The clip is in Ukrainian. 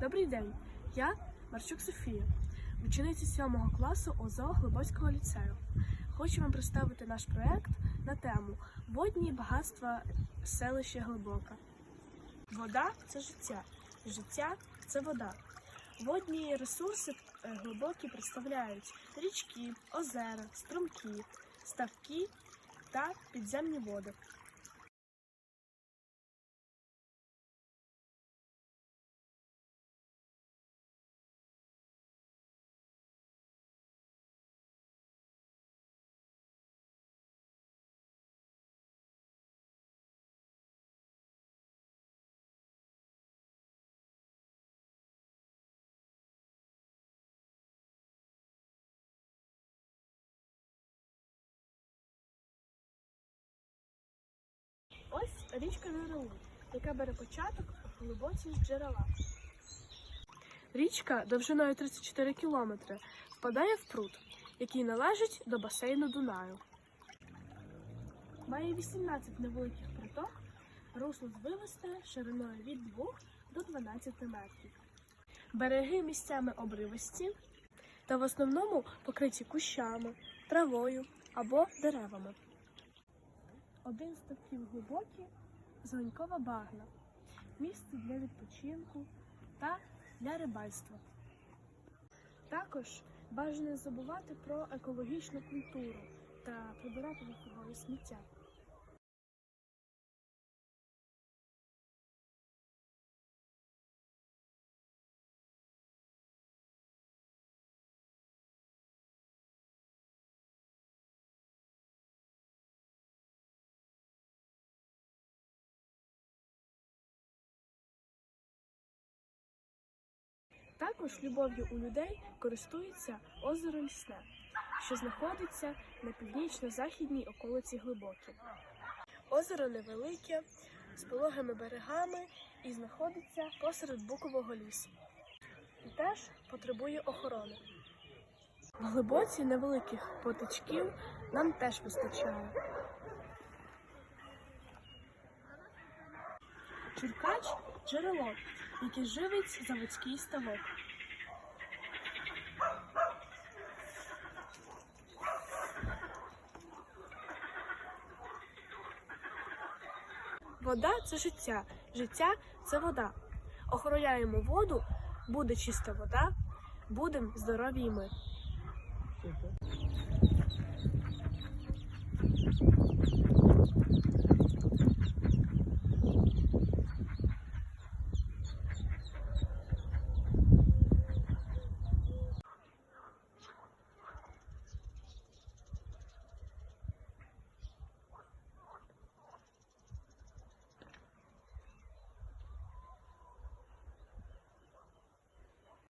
Добрий день, я Марчук Софія, учениця 7 класу ОЗО Глибоцького ліцею. Хочу вам представити наш проект на тему Водні багатства селища Глибока. Вода це життя, життя це вода. Водні ресурси е, глибокі представляють річки, озера, струмки, ставки та підземні води. Річка Джерело, яка бере початок в глибоці джерела. Річка довжиною 34 кілометри впадає в пруд, який належить до басейну Дунаю. Має 18 невеликих приток, русло звивисте шириною від 2 до 12 метрів. Береги місцями обривисті та в основному покриті кущами, травою або деревами. Один з ставків глибокий зеленькова багна, місце для відпочинку та для рибальства. Також бажано забувати про екологічну культуру та прибирати вихової сміття. Також любов'ю у людей користується озеро Лісне, що знаходиться на північно-західній околиці Глибокі. Озеро невелике, з пологими берегами і знаходиться посеред букового лісу. І теж потребує охорони. В глибоці невеликих потичків нам теж вистачає. Чуркач джерело, яке живить заводський ставок. Вода це життя, життя це вода. Охороняємо воду, буде чиста вода, будемо здорові й ми.